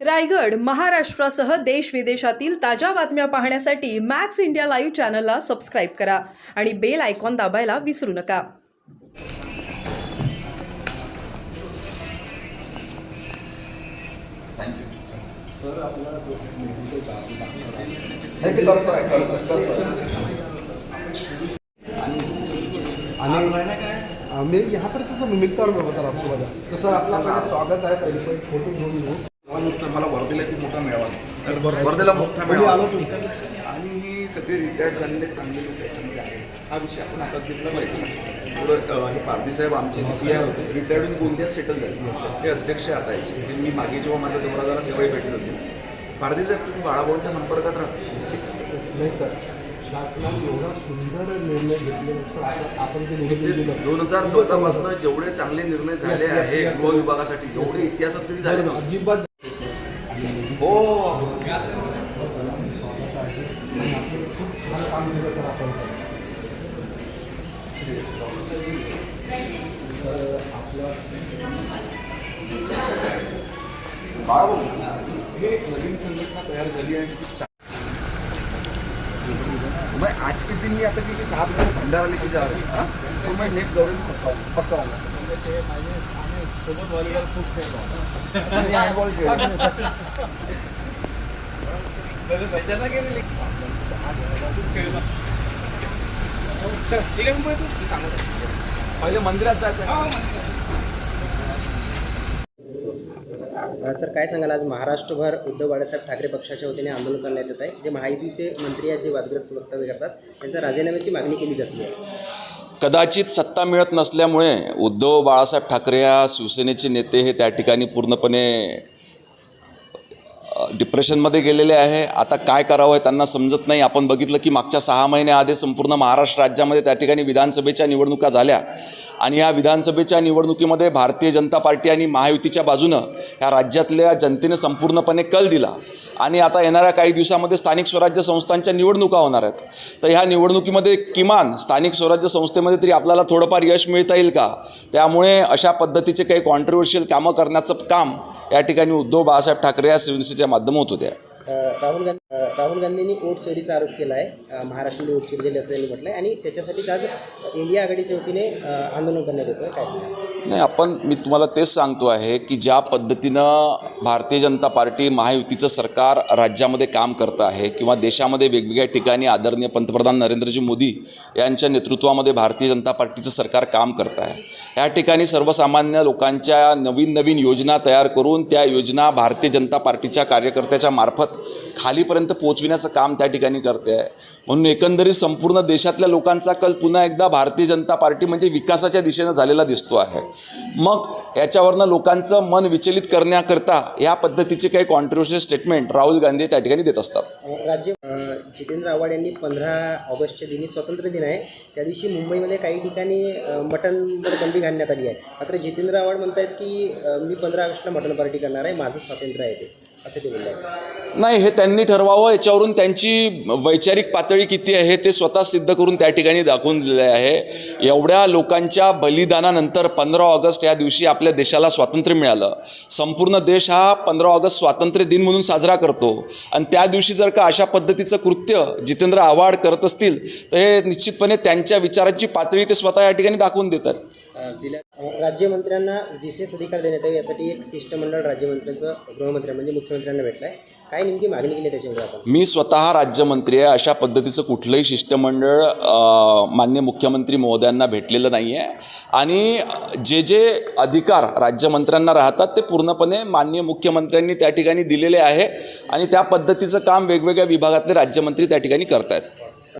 रायगड महाराष्ट्रासह देश विदेशातील ताज्या बातम्या पाहण्यासाठी मॅक्स इंडिया लाईव्ह चॅनलला सबस्क्राईब करा आणि बेल आयकॉन दाबायला विसरू नका. मैं यहाँ पर तो मिलता हूँ मैं बता रहा हूँ आपको बता सर स्वागत आहे पहिले फोटो घेऊन घेऊ निमित्त मला वर्धेला की मोठा मेळावा तर वर्धेला मोठा मेळावा आणि ही सगळे रिटायर्ड झालेले चांगले लोक याच्यामध्ये आहेत. हा विषय आपण हातात घेतला पाहिजे. अं, हे पारधी साहेब आमचे आय होते. रिटायर्ड होऊन गोंदियात सेटल झाले. ते अध्यक्ष आता यायचे ते मी मागे जेव्हा माझा दौरा झाला तेव्हाही भेटले होते. पारधी साहेब तुम्ही बाळाभाऊंच्या संपर्कात राहा. नाही सर. शासनाने एवढा सुंदर निर्णय आपण- ते दोन हजार चौदा पासून जेवढे चांगले निर्णय झाले आहे गृह विभागासाठी एवढे इतिहासात कधी झाले अजिबात हो खूप छान काम केलं सर आपण तर आपलं बाळाभाऊ हे एक नवीन संघटना तयार झाली आहे खूप छान मैं आज के दिन में आता क्योंकि साहब लोग भंडारा लेके जा रहे हैं हाँ? तो मैं नेक्स्ट दौरे में पक्का हूँ पहिले मंदिरात जायचं सर काय सांगाल? आज महाराष्ट्रभर उद्धव बाळासाहेब ठाकरे पक्षाच्या वतीने आंदोलन करण्यात येत आहे जे महायुतीचे मंत्री आहेत जे वादग्रस्त वक्तव्य करतात त्यांच्या राजीनाम्याची मागणी केली जाते कदाचित सत्ता मिळत नसल्यामुळे उद्धव बाळासाहेब ठाकरे या शिवसेनेचे नेते हे त्या ठिकाणी पूर्णपणे डिप्रेशनमध्ये गेलेले आहे. आता काय करावं हे त्यांना समजत नाही. आपण बघितलं की मागच्या सहा महिन्याआधी संपूर्ण महाराष्ट्र राज्यामध्ये त्या ठिकाणी विधानसभेच्या निवडणुका झाल्या. आणि या विधानसभेच्या निवडणुकीमध्ये भारतीय जनता पार्टी आणि महायुतीच्या बाजूनं ह्या राज्यातल्या जनतेने संपूर्णपणे कल दिला. आणि आता येणाऱ्या काही दिवसामध्ये स्थानिक स्वराज्य संस्थांच्या निवडणुका होणार आहेत. तर ह्या निवडणुकीमध्ये किमान स्थानिक स्वराज्य संस्थेमध्ये तरी आपल्याला थोडंफार यश मिळता येईल का? त्यामुळे अशा पद्धतीचे काही कॉन्ट्रोवर्शियल कामं करण्याचं काम या ठिकाणी उद्धव बाळासाहेब ठाकरे या शिवसेनेच्या माध्यमात होत्या राहुल गांधी राहुल गांधींनी वोट चोरीचा आरोप केला आहे महाराष्ट्रीय महाराष्ट्रामध्ये वोट चोरी झाली असं त्यांनी म्हटलं आहे आणि त्याच्यासाठीच आज इंडिया आघाडीच्या वतीने आंदोलन करण्यात येतं काय नाही आपण मी तुम्हाला तेच सांगतो आहे की ज्या पद्धतीनं भारतीय जनता पार्टी महायुतीचं सरकार राज्यामध्ये काम करतं आहे किंवा देशामध्ये वेगवेगळ्या ठिकाणी आदरणीय पंतप्रधान नरेंद्रजी मोदी यांच्या नेतृत्वामध्ये भारतीय जनता पार्टीचं सरकार काम करतं आहे या ठिकाणी सर्वसामान्य लोकांच्या नवीन नवीन योजना तयार करून त्या योजना भारतीय जनता पार्टीच्या कार्यकर्त्याच्या मार्फत खालीपर्यंत पोहोचविण्याचं काम त्या ठिकाणी करते आहे. म्हणून एकंदरीत संपूर्ण देशातल्या लोकांचा कल पुन्हा एकदा भारतीय जनता पार्टी म्हणजे विकासाच्या दिशेनं झालेला दिसतो आहे. मग याच्यावरनं लोकांचं मन विचलित करण्याकरता या पद्धतीचे काही कॉन्ट्रोवर्शियल स्टेटमेंट राहुल गांधी त्या ठिकाणी देत असतात. राज्य जितेंद्र आव्हाड यांनी पंधरा ऑगस्टच्या दिनी स्वातंत्र्य दिन आहे. त्या दिवशी मुंबईमध्ये काही ठिकाणी अ, मटनवर बंदी घालण्यात आली आहे. मात्र जितेंद्र आव्हाड म्हणतात की मी पंधरा ऑगस्टला मटन पार्टी करणार आहे माझं स्वातंत्र्य आहे ते. ते नाही हे त्यांनी ठरवावं याच्यावरून त्यांची वैचारिक पातळी किती आहे ते स्वतः सिद्ध करून त्या ठिकाणी दाखवून दिले आहे. एवढ्या लोकांच्या बलिदानानंतर पंधरा ऑगस्ट या दिवशी आपल्या देशाला स्वातंत्र्य मिळालं. संपूर्ण देश हा पंधरा ऑगस्ट स्वातंत्र्य दिन म्हणून साजरा करतो. आणि त्या दिवशी जर का अशा पद्धतीचं कृत्य जितेंद्र आव्हाड करत असतील तर हे निश्चितपणे त्यांच्या विचारांची पातळी ते स्वतः या ठिकाणी दाखवून देतात. जिल्ह्यात राज्यमंत्र्यांना विशेष अधिकार देण्यात यावे यासाठी एक शिष्टमंडळ राज्यमंत्र्यांचं गृहमंत्री म्हणजे मुख्यमंत्र्यांना भेटलं आहे काय नेमकी मागणी केली आहे आपण? मी स्वतः राज्यमंत्री आहे अशा पद्धतीचं कुठलंही शिष्टमंडळ मान्य मुख्यमंत्री महोदयांना भेटलेलं नाही आहे. आणि जे जे अधिकार राज्यमंत्र्यांना राहतात ते पूर्णपणे मान्य मुख्यमंत्र्यांनी त्या ठिकाणी दिलेले आहे. आणि त्या पद्धतीचं काम वेगवेगळ्या विभागातले राज्यमंत्री त्या ठिकाणी करत आहेत